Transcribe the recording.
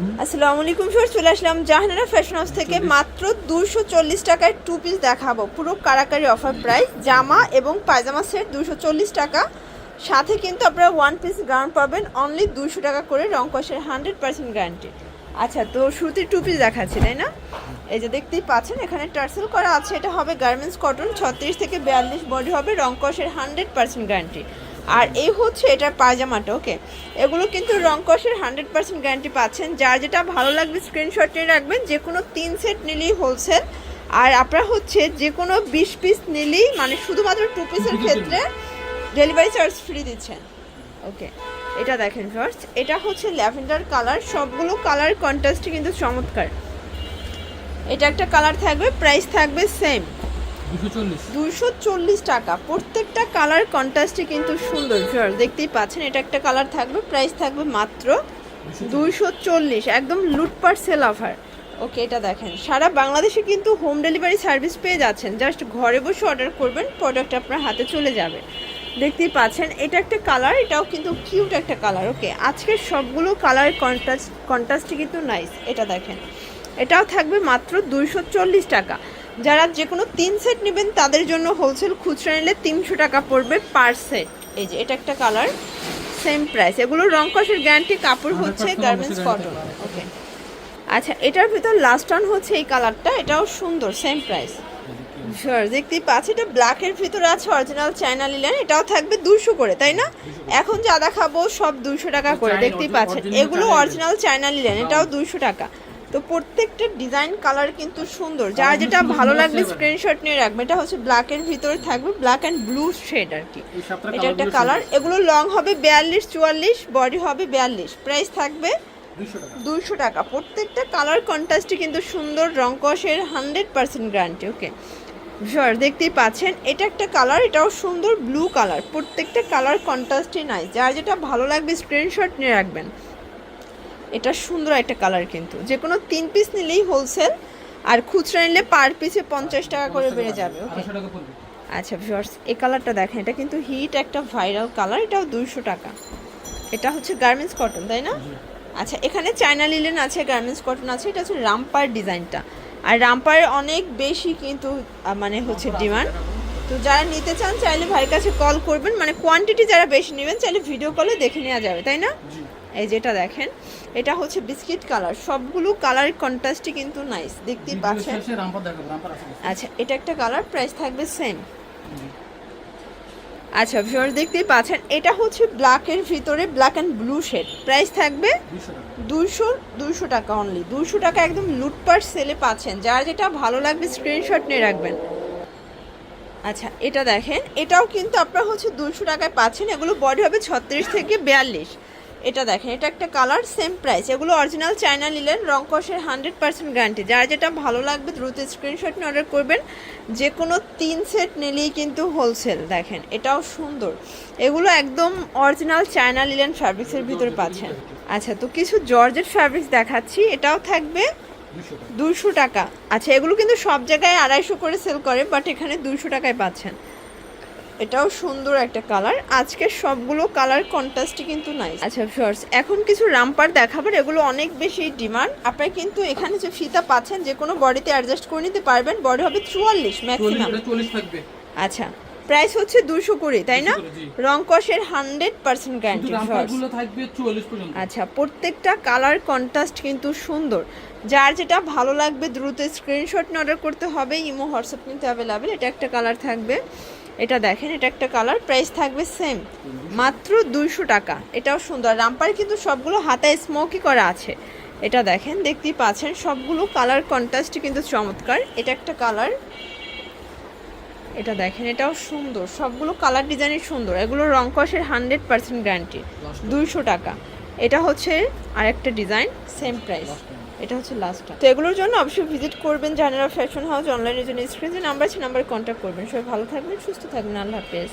আসসালামু আলাইকুম। স্যার চলে আসলাম জাহানারা ফ্যাশন হাউস থেকে মাত্র দুশো চল্লিশ টাকায় টু পিস দেখাবো। পুরো কারাকারি অফার প্রাইস জামা এবং পায়জামা সেট দুশো চল্লিশ টাকা। সাথে কিন্তু আপনারা ওয়ান পিস গাউন পাবেন অনলি দুশো টাকা করে রং কষের হান্ড্রেড পার্সেন্ট গ্যারান্টি আচ্ছা তো শুরুতে টু পিস দেখাচ্ছি তাই না? এই যে দেখতেই পাচ্ছেন এখানে টার্সেল করা আছে এটা হবে গার্মেন্টস কটন ছত্রিশ থেকে বিয়াল্লিশ বডি হবে রং কষের হান্ড্রেড পার্সেন্ট গ্যারান্টি আর এই হচ্ছে এটার পায়জামাটা ওকে এগুলো কিন্তু রং কষের হান্ড্রেড পার্সেন্ট গ্যারান্টি পাচ্ছেন। যার যেটা ভালো লাগবে স্ক্রিনশট নিয়ে রাখবেন, যে কোনো তিন সেট নিলেই হোলসেল আর আপনারা হচ্ছে যে কোনো বিশ পিস নিলেই মানে শুধুমাত্র টু পিসের ক্ষেত্রে ডেলিভারি চার্জ ফ্রি দিচ্ছেন। ওকে এটা দেখেন ফার্স্ট এটা হচ্ছে ল্যাভেন্ডার কালার সবগুলো কালার কন্ট্রাস্টই কিন্তু চমৎকার। এটা একটা কালার থাকবে প্রাইস থাকবে সেম দুশো চল্লিশ। দুশো টাকা। প্রত্যেকটা কালার কন্ট্রাস্টে কিন্তু সুন্দর। ভিউয়ার দেখতেই পাচ্ছেন এটা একটা কালার থাকবে প্রাইস থাকবে মাত্র দুইশো চল্লিশ। একদম লুটপাট সেল অফার ওকে এটা দেখেন। সারা বাংলাদেশে কিন্তু হোম ডেলিভারি সার্ভিস পেয়ে যাচ্ছেন। জাস্ট ঘরে বসে অর্ডার করবেন প্রোডাক্ট আপনার হাতে চলে যাবে। দেখতেই পাচ্ছেন এটা একটা কালার এটাও কিন্তু কিউট একটা কালার ওকে আজকের সবগুলো কালার কন্ট্রাস্ট কন্ট্রাস্টই কিন্তু নাইস এটা দেখেন এটাও থাকবে মাত্র দুইশো চল্লিশ টাকা। যারা যে কোনো তিন সেট নেবেন তাদের জন্য হোলসেল খুচরা নিলে তিনশো টাকা পড়বে পার সেট এই যে এটা একটা কালার সেম প্রাইস এগুলো রং কষের গ্যারান্টি কাপড় হচ্ছে গার্মেন্টস কটন ওকে আচ্ছা এটার ভিতর লাস্ট অন হচ্ছে এই কালারটা এটাও সুন্দর সেম প্রাইস শিওর দেখতেই পাচ্ছি এটা ব্ল্যাকের ভিতরে আছে অরিজিনাল চায়না লিলেন এটাও থাকবে দুশো করে তাই না? এখন যা দেখাবো সব দুশো টাকা করে। দেখতেই পাচ্ছেন এগুলো অরিজিনাল চায়না লিলেন এটাও দুশো টাকা। তো প্রত্যেকটা ডিজাইন কালার কিন্তু সুন্দর। যার যেটা ভালো লাগবে স্ক্রিনশট নিয়ে রাখবে। এটা হচ্ছে ব্ল্যাকের ভিতরে থাকবে ব্ল্যাক অ্যান্ড ব্লু শেড আর কি। এটা একটা কালার এগুলো লং হবে বিয়াল্লিশ চুয়াল্লিশ বডি হবে বিয়াল্লিশ। প্রাইস থাকবে দুইশো টাকা। প্রত্যেকটা কালার কন্ট্রাস্টই কিন্তু সুন্দর রং কষের hundred percent guarantee okay viewer দেখতেই পাচ্ছেন এটা একটা কালার এটাও সুন্দর ব্লু কালার প্রত্যেকটা কালার কন্ট্রাস্টই নাই। যার যেটা ভালো লাগবে স্ক্রিনশট নিয়ে রাখবেন। এটা সুন্দর একটা কালার কিন্তু। যে কোনো তিন পিস নিলেই হোলসেল আর খুচরা নিলে পার পিসে পঞ্চাশ টাকা করে বেড়ে যাবে ওকে আচ্ছা ভিউয়ার্স এই কালারটা দেখেন এটা কিন্তু হিট একটা ভাইরাল কালার এটাও দুইশো টাকা। এটা হচ্ছে গার্মেন্টস কটন তাই না? আচ্ছা এখানে চায়না লিলেন আছে গার্মেন্টস কটন আছে এটা হচ্ছে রামপার ডিজাইনটা আর রামপারের অনেক বেশি কিন্তু মানে হচ্ছে ডিমান্ড তো যারা নিতে চান চাইলে ভাইয়ের কাছে কল করবেন মানে কোয়ান্টিটি যারা বেশি নেবেন চাইলে ভিডিও কলে দেখে নেওয়া যাবে তাই না? এই যেটা দেখেন এটা হচ্ছে বিস্কিট কালার। সবগুলো কালার কন্ট্রাস্টই কিন্তু নাইস দেখতেই পাচ্ছেন? আচ্ছা এটা একটা কালার প্রাইস থাকবে সেম আচ্ছা ভিউয়ার দেখতেই পাচ্ছেন এটা হচ্ছে ব্ল্যাকের ভিতরে black and blue shade price থাকবে দুশো দুশো টাকা অনলি দুশো টাকা একদম লুটপাট সেলে পাচ্ছেন। যার যেটা ভালো লাগবে স্ক্রিনশট নিয়ে রাখবেন। আচ্ছা এটা দেখেন এটাও কিন্তু আপনারা হচ্ছে দুশো টাকায় পাচ্ছেন। এগুলো বডি হবে ছত্রিশ থেকে বিয়াল্লিশ। এটা দেখেন, এটা একটা কালার সেম প্রাইস এগুলো অরিজিনাল চায়না নিলেন রং কষের হান্ড্রেড পার্সেন্ট গ্যারান্টি যার যেটা ভালো লাগবে, দ্রুত স্ক্রিনশট নিয়ে অর্ডার করবেন। যে কোনো তিন সেট নিলেই কিন্তু হোলসেল দেখেন, এটাও সুন্দর। এগুলো একদম অরিজিনাল চায়না লিলেন ফ্যাব্রিক্সের ভিতরে পাচ্ছেন। আচ্ছা তো কিছু জর্জেট ফ্যাব্রিক্স দেখাচ্ছি। এটাও থাকবে দুশো টাকা। আচ্ছা এগুলো কিন্তু সব জায়গায় আড়াইশো করে সেল করে বাট এখানে দুশো টাকায় পাচ্ছেন। এটাও সুন্দর একটা কালার আজকে সবগুলো কালার কন্ট্রাস্টই কিন্তু নাই আচ্ছা ফিওর্স এখন কিছু রামপার দেখাবেন এগুলো অনেক বেশি ডিমান্ড আপনারা কিন্তু এখানে যে ফিতা পাচ্ছেন যে কোনো বডিতে অ্যাডজাস্ট করে নিতে পারবেন। বডি হবে চুয়াল্লিশ ম্যাক্সিমাম আচ্ছা প্রাইস হচ্ছে দুশো কুড়ি তাই না? 220 করে, জি। রং কষের হান্ড্রেড পার্সেন্ট কিন্তু গ্যারান্টি আচ্ছা প্রত্যেকটা কালার কন্ট্রাস্ট কিন্তু সুন্দর। যার যেটা ভালো লাগবে দ্রুত স্ক্রিনশট নিয়ে অর্ডার করতে হবে। ইমো হোয়াটসঅ্যাপ কিন্তু অ্যাভেলেবেল এটা একটা কালার থাকবে। এটা দেখেন, এটা একটা কালার প্রাইস থাকবে সেম মাত্র দুইশো টাকা। এটাও সুন্দর। রামপার কিন্তু সবগুলো হাতায় স্মোকি করা আছে। এটা দেখেন, দেখতেই পাচ্ছেন, সবগুলো কালার কন্ট্রাস্ট কিন্তু চমৎকার। এটা একটা কালার এটা দেখেন, এটাও সুন্দর। সবগুলো কালার ডিজাইনের সুন্দর। এগুলো রং কষের হান্ড্রেড পার্সেন্ট গ্যারান্টি দুইশো টাকা। এটা হচ্ছে আরেকটা ডিজাইন সেম প্রাইস এটা হচ্ছে লাস্টটা তো এগুলোর জন্য অবশ্যই ভিজিট করবেন জানারা ফ্যাশন হাউস অনলাইনের জন্য স্ক্রিনে নাম্বার আছে নাম্বার কন্ট্যাক্ট করবেন। সবাই ভালো থাকবেন, সুস্থ থাকবেন, আল্লাহ হাফেজ।